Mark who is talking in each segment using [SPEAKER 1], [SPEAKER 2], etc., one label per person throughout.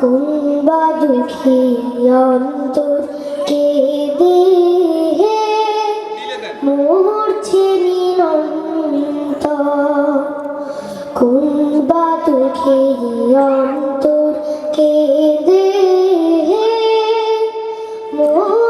[SPEAKER 1] কুম্বা দুঃখী অন্তর কেঁদে হে। মূর্ছে নিরন্ত কুম্বা দুঃখী অন্তর কেঁদে হে। মূর্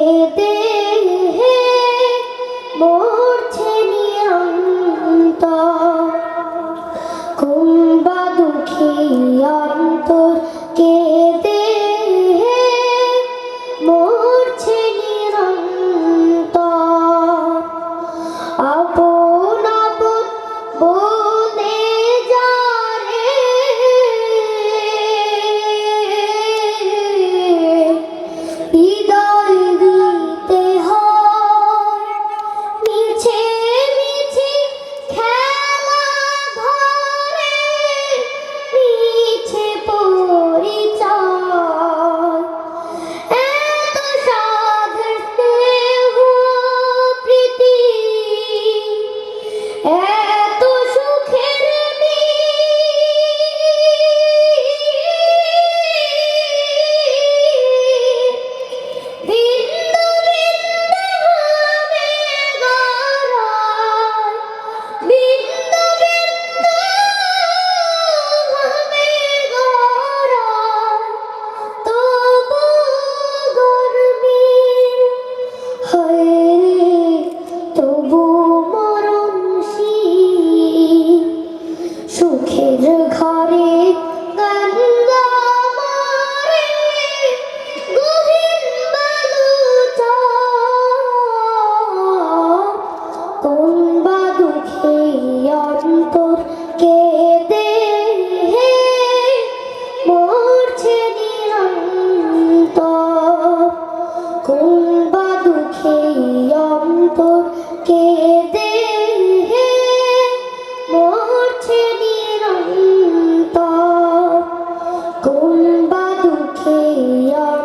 [SPEAKER 1] অন্তর কে ชื่อข้อ We are.